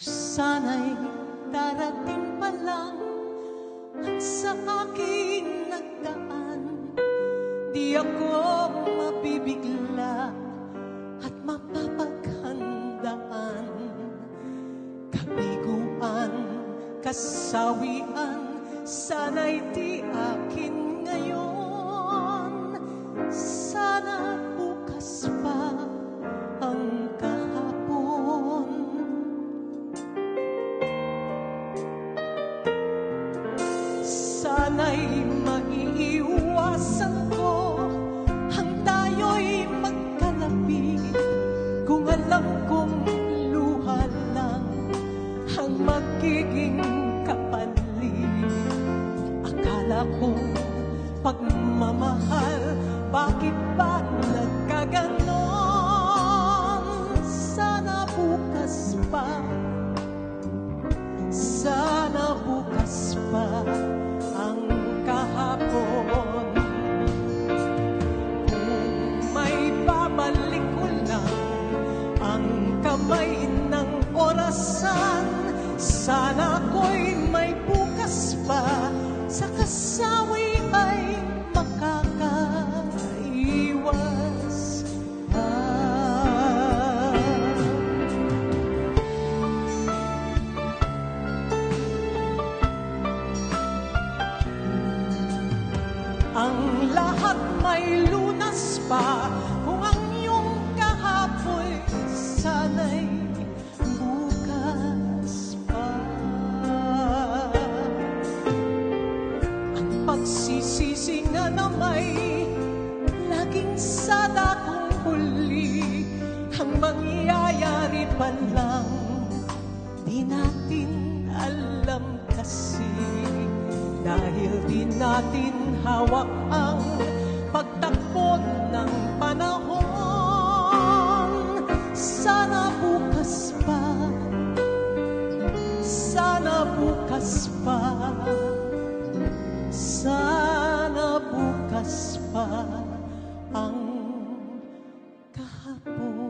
Sana'y darating pa lang At sa akin nagdaan. Di ako mabibigla At mapapaghandaan. Kabiguan, kasawian Sana'y di akin ngayon Sana'y maiiwasan ko. Ang tayo'y magkalabi Kung alam kong luha lang Ang magiging kapalit Akala ko pagmamahal Bakit ba nagkaganon? Sana bukas pa. Sana bukas pa orasan Sana ako'y may bukas pa. Sa kasawi ay makakaiwas pa. Ang lahat may lunas pa pa lang. Di natin alam kasi Dahil di natin hawak ang Pagtakbo ng panahon. Sana bukas pa. Sana bukas pa. Sana bukas pa Ang kahapon.